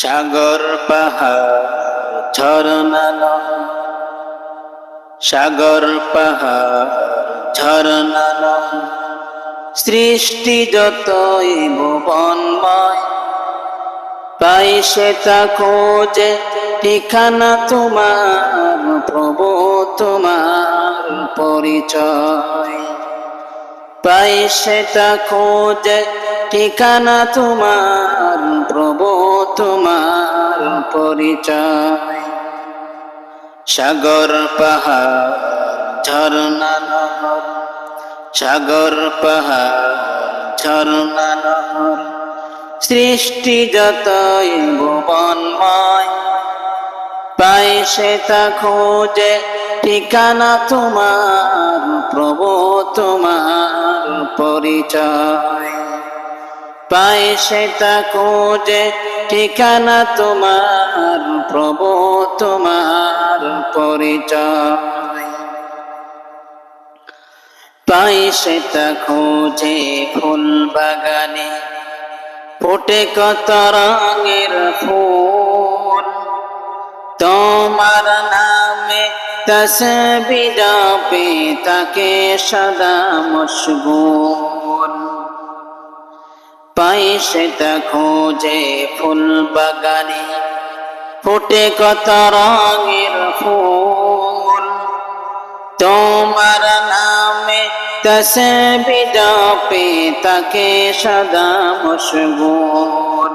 সাগর, পাহাড় ঝরনা সাগর, পাহাড় ঝরনা সৃষ্টি যতই ভুবনময়, পাই সেটা খোঁজে, ঠিকানা তোমার, প্রভু তোমার পরিচয়। পাই সেটা খোঁজে, ঠিকানা তোমার প্রভু তোমার পরিচয়। সাগর, পাহাড় ঝরনা নহর সাগর, পাহাড় ঝরনা নহর সৃষ্টি যতই ভুবনময় পাই সেটা খোঁজে, ঠিকানা তোমার প্রভু তোমার পরিচয়। পাই সেটা খোঁজে, ঠিকানা তোমার প্রভু তোমার পরিচয়। পাই সেটা খোঁজে ফুল বাগানে ফোটে কত রঙের ফুল। তোমার নামে তসবি জপে তাকে সদা মশগুল। পাই সেটা খোঁজে ফুল বাগানে, ফুটে কত রঙের ফুল। তোমার নামে তসবি জপে তাকে সদা মশগুল।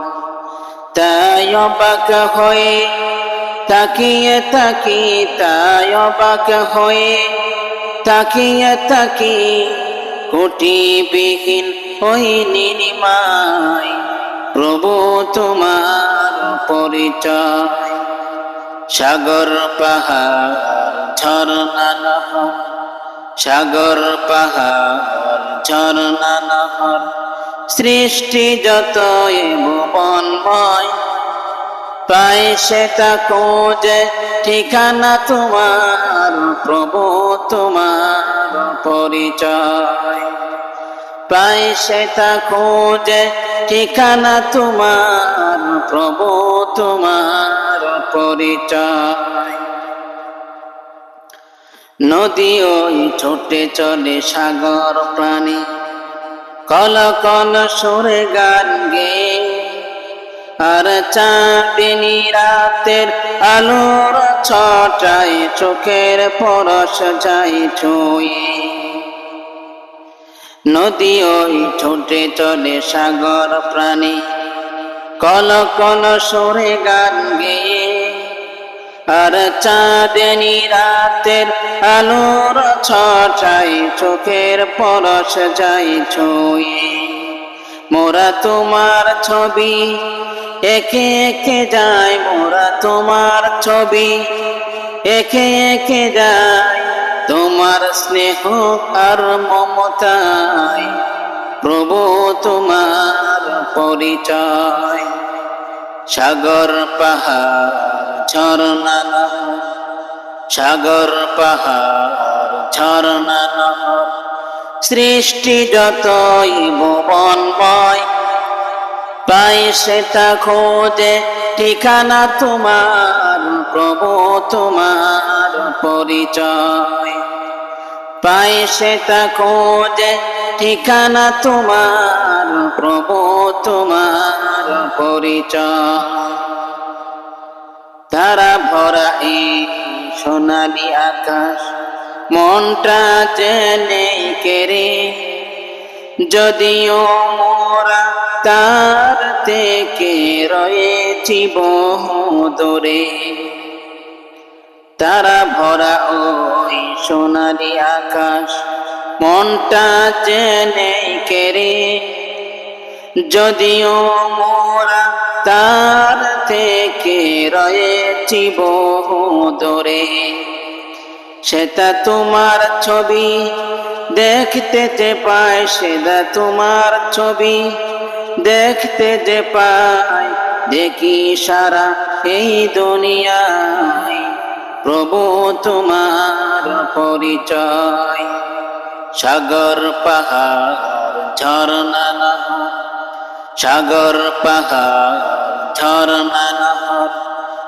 তাই অবাক হয়ে তাকিয়ে তাকি তাই অবাক হয়ে। তাকিয়ে তাকি কোটি বিহীন ওই নির্মায়। প্রভু তোমার পরিচয়। সাগর, পাহাড় ঝরনা নহর। সাগর, পাহাড় ঝরনা নহর। সৃষ্টি যতই ভুবনময় পাই সেটা খোঁজে, ঠিকানা তোমার, প্রভু তোমার পরিচয়। পাই সেটা খোঁজে, ঠিকানা তোমার, প্রভু তোমার পরিচয়। নদী ওই ছোটে চলে সাগর প্রাণী কল কল সুরে গান গে আর চাঁদিনী রাতের আলোর ছটায় চোখের পরশ যাই ছুঁয়ে। নদী ওই ছোটে চলে সাগর প্রাণী। কল কল সুরে গান গেয়ে। আর চাঁদনি রাতের আলোর ছটাই চোখের পরশ যাই ছুঁয়ে। মোরা তোমার ছবি একে একে যায় মোরা তোমার ছবি। একে একে যায় তোমার স্নেহ আর মমতায়। প্রভু তোমার পরিচয়। সাগর, পাহাড় ঝরনা সাগর, পাহাড় সৃষ্টি যতই ভুবনময় পাই সেটা খোঁজে, ঠিকানা তোমার, প্রভু তোমার পরিচয়। পাই সেটা খোঁজে, ঠিকানা তোমার, প্রভু তোমার পরিচয়। তারা ভরা এই সোনালি আকাশ, মনটা জেনে কেরে যদিও মোরা তার থেকে রয়েছি দূরে তারা ভরা ওই সোনালি আকাশ, মনটা জেনে কেরে যদিও মোরা তার থেকে রয়েছি দূরে সেটা তোমার ছবি, দেখতে যে পায় সেটা তোমার ছবি। দেখতে যে পায় দেখি সারা এই দুনিয়ায়। প্রভু তোমার পরিচয়। সাগর, পাহাড় নহর। সাগর, পাহাড় মানহর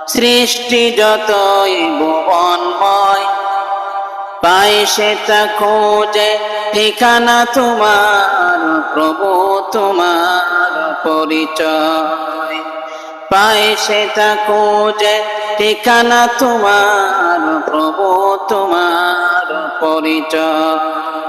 সৃষ্টি যতই ভুবনময়, পাই তা খোঁজে ঠিকানা তোমার প্রভু তোমার পরিচয়। পাই সেটা যে ঠিকানা তোমার প্রভু তোমার পরিচয়।